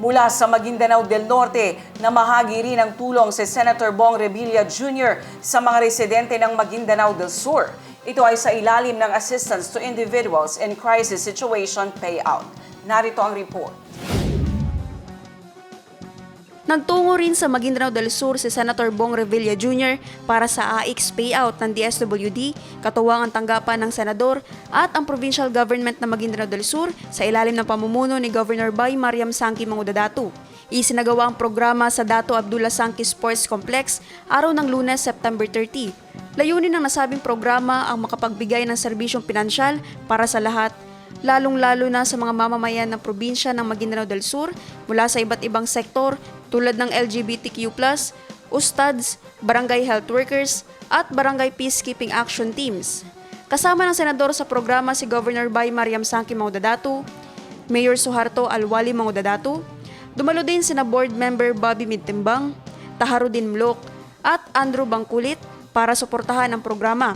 Mula sa Maguindanao del Norte, namahagi rin ang tulong si Senator Bong Revilla Jr. sa mga residente ng Maguindanao del Sur. Ito ay sa ilalim ng Assistance to Individuals in Crisis Situation Payout. Narito ang report. Nagtungo rin sa Maguindanao del Sur si Senator Bong Revilla Jr. para sa AX payout ng DSWD, katuwang ang tanggapan ng senador at ang provincial government ng Maguindanao del Sur sa ilalim ng pamumuno ni Governor Bay Mariam Sangki Mangudadatu. Isinagawa ang programa sa Dato Abdullah Sangki Sports Complex araw ng lunes, September 30. Layunin ng nasabing programa ang makapagbigay ng serbisyong pinansyal para sa lahat lalong-lalo na sa mga mamamayan ng probinsya ng Maguindanao del Sur mula sa iba't ibang sektor tulad ng LGBTQ+, ustads, barangay health workers, at barangay peacekeeping action teams. Kasama ng senador sa programa si Governor Bay Mariam Sangki Maudadatu, Mayor Suharto Alwali Maudadatu, dumalo din sina board member Bobby Midtimbang, Taharudin Mlok, at Andrew Bangkulit para suportahan ang programa.